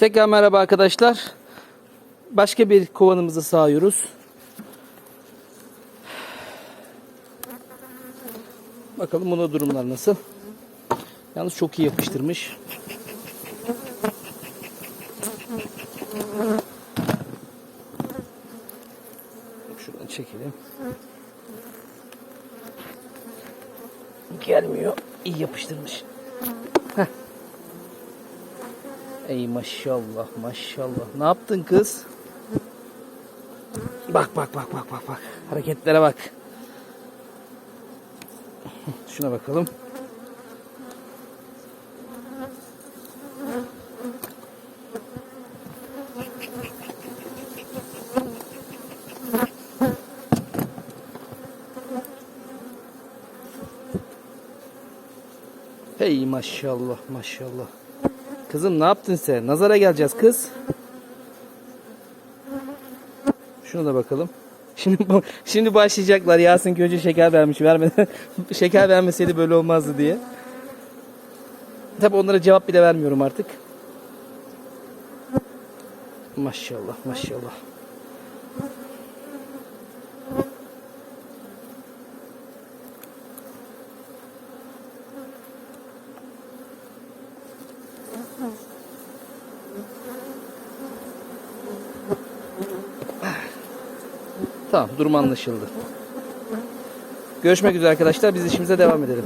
Tekrar merhaba arkadaşlar. Başka bir kovanımızı sağıyoruz. Bakalım buna durumlar nasıl. Yalnız çok iyi yapıştırmış. Şuradan çekelim. Gelmiyor. İyi yapıştırmış. Heh. Ey maşallah maşallah. Ne yaptın kız? Bak bak bak bak bak bak. Hareketlere bak. Şuna bakalım. Hey maşallah maşallah. Kızım ne yaptın sen? Nazara geleceğiz kız. Şuna da bakalım. Şimdi şimdi başlayacaklar. Yasin ki önce şeker vermiş, vermedi. şeker vermeseydi böyle olmazdı diye. Tabi onlara cevap bile vermiyorum artık. Maşallah, maşallah. Tamam, durum anlaşıldı. Görüşmek üzere arkadaşlar. Biz işimize devam edelim.